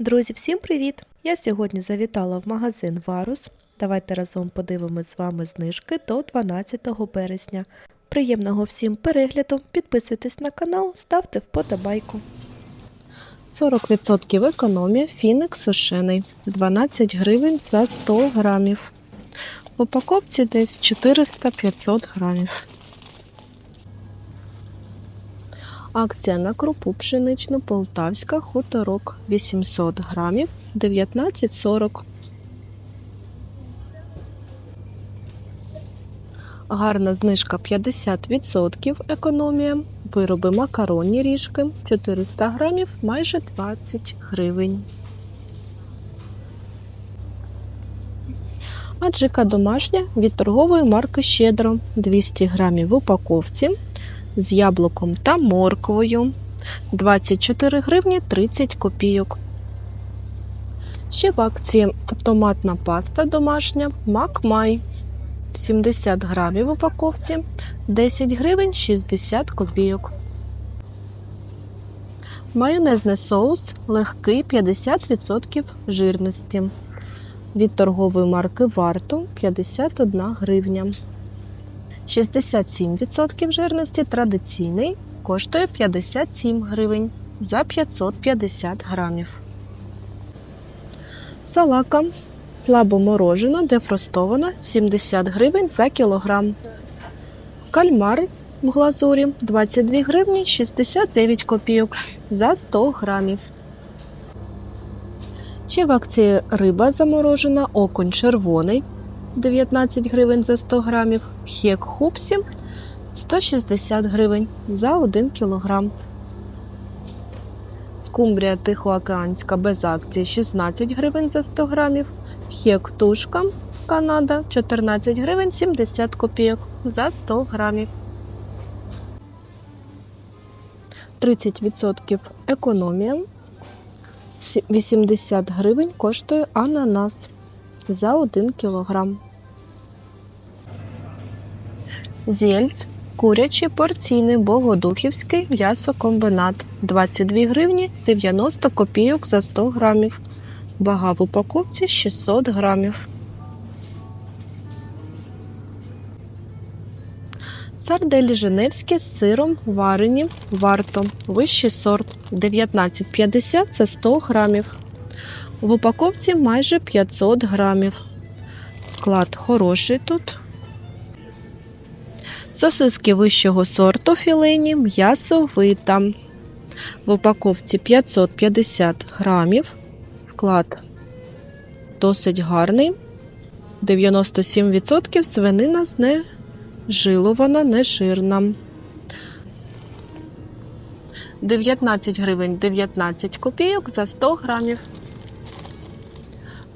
Друзі, всім привіт! Я сьогодні завітала в магазин Варус. Давайте разом подивимось з вами знижки до 12 березня. Приємного всім перегляду, підписуйтесь на канал, ставте вподобайку. 40% економія фіник сушений 12 гривень за 100 грамів. В упаковці десь 400-500 грамів. Акція на крупу пшеничну Полтавська хуторок 800 грамів 19,40. Гарна знижка 50% економія. Вироби макаронні ріжки 400 грамів майже 20 гривень. Аджика домашня від торгової марки Щедро 200 грамів в упаковці з яблуком та морквою 24 гривні 30 копійок. Ще в акції томатна паста домашня Макмай 70 грамів в упаковці 10 гривень 60 копійок. Майонезний соус легкий 50% жирності. Від торгової марки Варто 51 гривня. 67% жирності традиційний коштує 57 гривень за 550 грамів. Салака слабоморожена, дефростована 70 гривень за кілограм. Кальмар в глазурі 22 гривні 69 копійок за 100 грамів. Ще в акції риба заморожена, окунь червоний 19 гривень за 100 грамів, хек хупсі 160 гривень за 1 кілограм. Скумбрія тихоокеанська без акції 16 гривень за 100 грамів, хек тушка Канада 14 гривень 70 копійок за 100 грамів. 30% економія. 80 гривень коштує ананас за 1 кілограм. Зельц курячий порційний богодухівський м'ясокомбинат 22 гривні 90 копійок за 100 грамів. Вага в упаковці 600 грамів. Сарделі Женевські з сиром варені варто. Вищий сорт 19,50 це 100 грамів. В упаковці майже 500 грамів. Склад хороший тут. Сосиски вищого сорту філейні, м'ясо вита. В упаковці 550 грамів. Вклад досить гарний. 97% свинина знежилована, нежирна. 19 гривень 19 копійок за 100 грамів.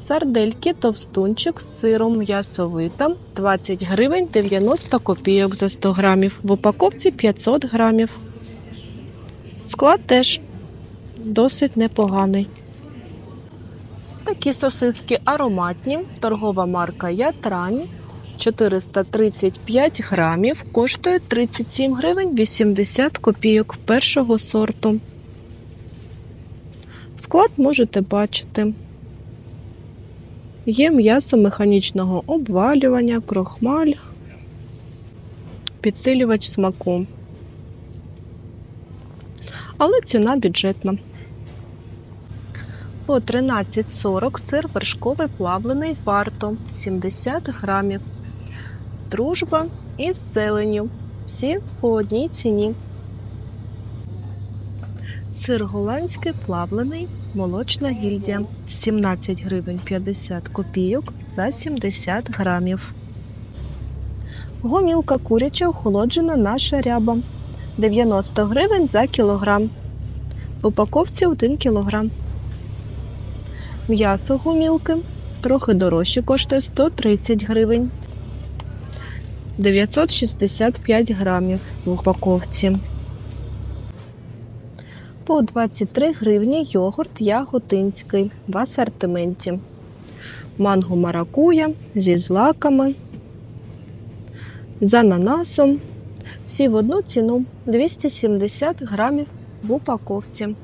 Сардельки товстунчик з сиром м'ясовита 20 гривень 90 копійок за 100 грамів. В упаковці 500 грамів. Склад теж досить непоганий. Такі сосиски ароматні. Торгова марка Ятрань 435 грамів. Коштує 37 гривень 80 копійок першого сорту. Склад можете бачити. Є м'ясо механічного обвалювання, крохмаль, підсилювач смаку. Але ціна бюджетна. По 13,40 сир вершковий плавлений варто 70 грамів. Дружба із зеленю. Всі по одній ціні. Сир голландський плавлений, молочна гільдія 17 гривень 50 копійок за 70 грамів. Гомілка куряча охолоджена наша ряба 90 гривень за кілограм. В упаковці 1 кілограм. М'ясо гумілки трохи дорожче коштує 130 гривень. 965 грамів в упаковці. По 23 гривні йогурт яготинський в асортименті. Манго маракуя зі злаками, з ананасом. Всі в одну ціну 270 грамів в упаковці.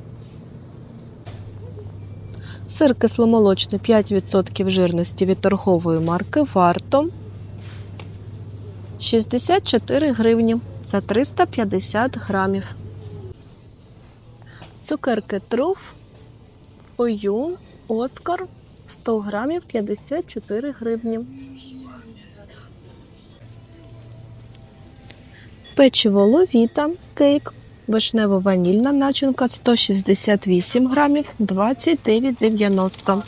Сир кисломолочний 5% жирності від торгової марки варто 64 гривні за 350 грамів. Цукерки труф, ою, оскар 100 грамів 54 гривні. Печиво ловіта, кейк, вишнево-ванільна начинка 168 грамів 29,90.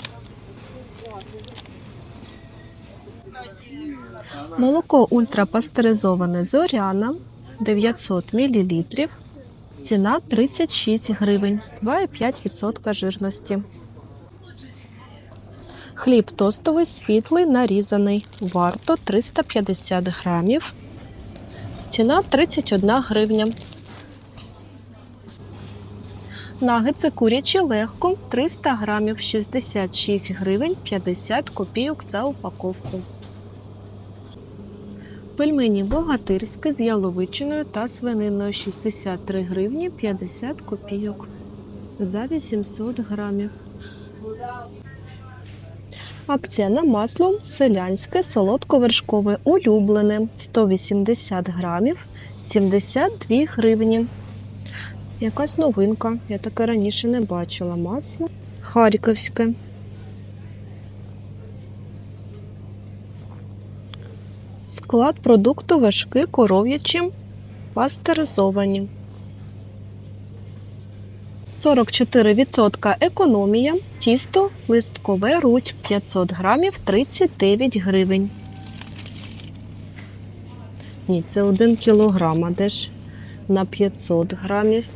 Молоко ультрапастеризоване зоряна 900 мл. Ціна 36 гривень, 2,5% жирності. Хліб тостовий світлий нарізаний. Варто 350 грамів. Ціна 31 гривня. Нагетси курячі легко 300 грамів 66 гривень 50 копійок за упаковку. Пельмені богатирські з яловичиною та свининою 63 гривні 50 копійок за 800 грамів. Акція на масло селянське солодковершкове улюблене 180 грамів 72 гривні. Якась новинка. Я таке раніше не бачила. Масло харківське. Склад продукту важкі коров'ячі пастеризовані. 44% економія. Тісто листкове руть 500 грамів 39 гривень. Ні, це 1 кілограм, а де ж на 500 грамів.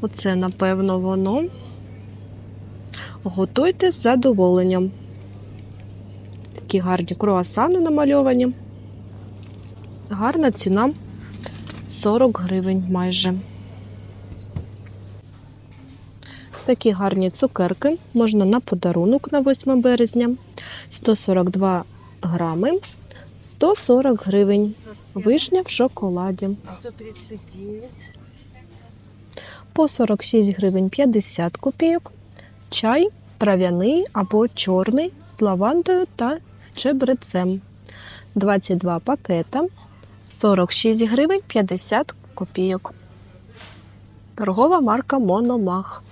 Оце, напевно, воно. Готуйте з задоволенням. Такі гарні круасани намальовані. Гарна ціна 40 гривень майже. Такі гарні цукерки можна на подарунок на 8 березня. 142 грами, 140 гривень. Вишня в шоколаді. 139. По 46 гривень 50 копійок. Чай трав'яний або чорний з лавандою та чебрецем. 22 пакета. 46 гривень 50 копійок. Торгова марка Мономах.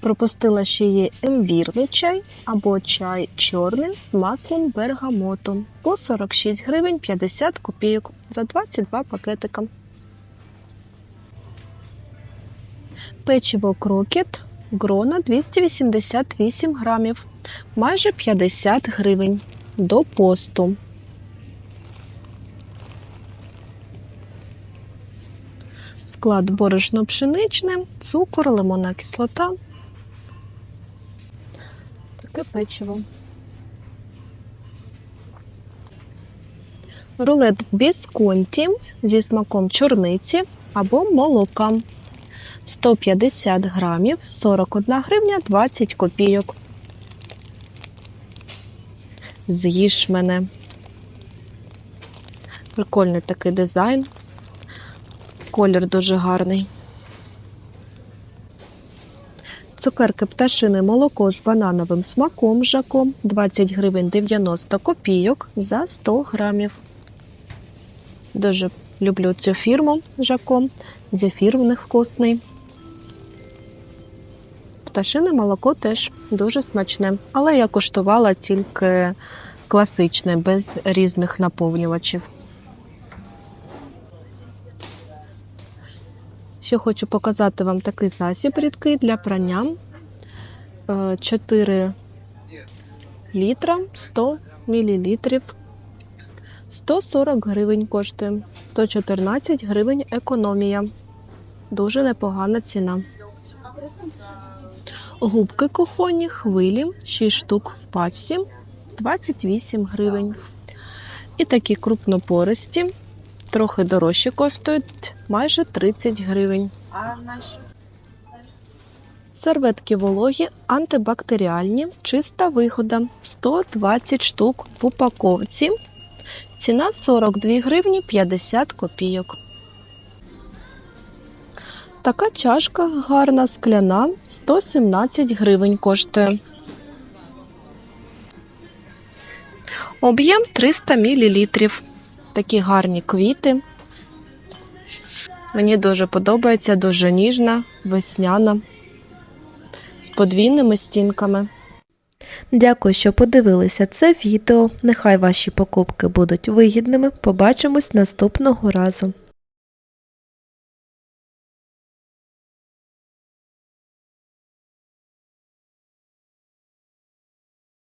Пропустила ще є імбірний чай або чай чорний з маслом бергамоту по 46 гривень 50 копійок за 22 пакетика. Печиво крокет грона 288 грамів, майже 50 гривень до посту. Склад борошно пшеничне, цукор, лимонна кислота. Таке печиво. Рулет бісконті зі смаком чорниці або молока. 150 грамів, 41 гривня 20 копійок. З'їж мене. Прикольний такий дизайн. Колір дуже гарний. Цукерки пташине молоко з банановим смаком жаком 20 гривень 90 копійок за 100 грамів. Дуже люблю цю фірму жаком. Зефір в них вкусний. Пташине молоко теж дуже смачне, але я куштувала тільки класичне, без різних наповнювачів. Ще хочу показати вам такий засіб рідкий для прання. Е, 4 літра 100 мілілітрів. 140 гривень коштує. 114 гривень економія. Дуже непогана ціна. Губки кухонні, хвилі, 6 штук в пачці, 28 гривень. І такі крупнопористі, трохи дорожче коштують, майже 30 гривень. Серветки вологі, антибактеріальні, чиста вихода, 120 штук в упаковці. Ціна 42 гривні 50 копійок. Така чашка гарна, скляна, 117 гривень коштує. Об'єм 300 мл. Такі гарні квіти. Мені дуже подобається, дуже ніжна, весняна, з подвійними стінками. Дякую, що подивилися це відео. Нехай ваші покупки будуть вигідними. Побачимось наступного разу.